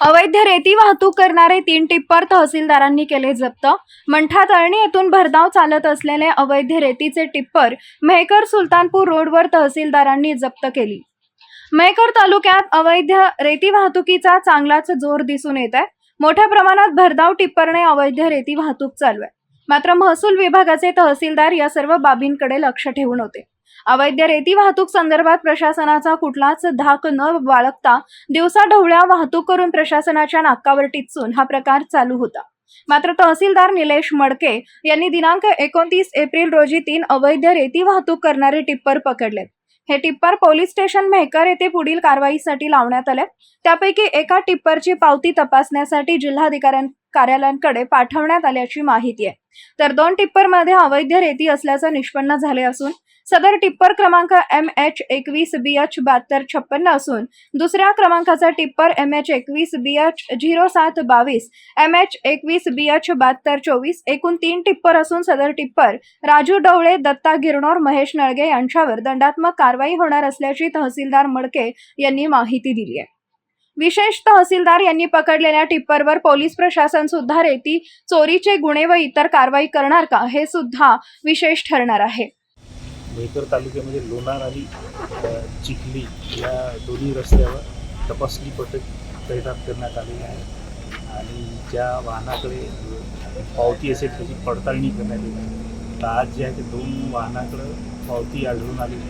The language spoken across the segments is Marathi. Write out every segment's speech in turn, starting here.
अवैध रेती वाहतूक करणारे तीन टिप्पर तहसीलदारांनी केले जप्त. मंठा तळणी येथून भरधाव चालत असलेले अवैध रेतीचे टिप्पर मेहकर सुलतानपूर रोडवर तहसीलदारांनी जप्त केली. मेहकर तालुक्यात अवैध रेती वाहतुकीचा चांगलाच जोर दिसून येत आहे. मोठ्या प्रमाणात भरधाव टिप्परने अवैध रेती वाहतूक चालू आहे. मात्र महसूल विभागाचे तहसीलदार या सर्व बाबींकडे लक्ष ठेवून होते. अवैध रेती वाहतूक संदर्भात प्रशासनाचा कुठलाच धाक न बाळगता दिवसा ढवळ्या वाहतूक करून प्रशासनाच्या नाकावर टिचून हा प्रकार चालू होता. मात्र तहसीलदार निलेश मडके यांनी दिनांक एकोणतीस एप्रिल रोजी तीन अवैध रेती वाहतूक करणारे टिप्पर पकडलेत हे टिप्पर पोलीस स्टेशन मेहकर येथे पुढील कारवाईसाठी लावण्यात आले. त्यापैकी एका टिप्परची पावती तपासण्यासाठी जिल्हाधिकाऱ्यां कार्यालयांकडे पाठवण्यात आल्याची माहिती आहे. तर दोन टिप्परमध्ये अवैध रेती असल्याचं निष्पन्न झाले असून सदर टिप्पर क्रमांक एम एच एकवीस बी एच बहात्तर छप्पन्न असून दुसऱ्या क्रमांकाचा टिप्पर एम एच एकवीस बी एच झिरो सात बावीस एम एच एकवीस बी एच बहात्तर चोवीस एकूण तीन टिप्पर असून सदर टिप्पर राजू डवळे दत्ता गिरणोर महेश नळगे यांच्यावर दंडात्मक कारवाई होणार असल्याची तहसीलदार मडके यांनी माहिती दिली आहे. विशेष तहसीलदार यांनी पकडलेल्या टिप्परवर पोलीस प्रशासन सुद्धा रेती चोरीचे गुन्हे व इतर कारवाई करणार का हे सुद्धा विशेष ठरणार आहे. मेहकर तालुक्यामध्ये लोणार आणि चिखली या दोन्ही रस्त्यावर तपासणी पथक तैनात करण्यात आलेली आहे. आणि ज्या वाहनाकडे पावती असेल त्याची पडताळणी करण्यात येत आहे. तर आज जे आहे ते दोन वाहनाकडं पावती आढळून आली.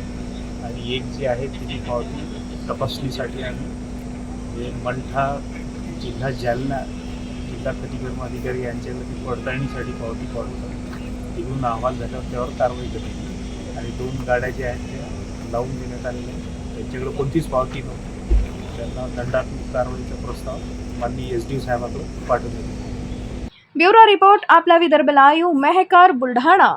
आणि एक जी आहे त्याची पावती तपासणीसाठी आम्ही जे मंठा जिल्हा जालना जिल्हा प्रतिक्रम अधिकारी यांच्याकडे ती पडताळणीसाठी पावती पाठवतात तिकडून अहवाल झाल्यावर त्यावर कारवाई करण्यात येईल. आणि दोन गाड्या ज्या आहेत त्या लावून देण्यात आलेल्या त्यांच्याकडे कोणतीच पावती नव्हती. त्यांना दंडात्मक कारवाईचा प्रस्ताव माननीय एस डी साहेबाकडे पाठवले ब्युरो रिपोर्ट आपला विदर्भ लाईव्ह मेहकर बुलढाणा.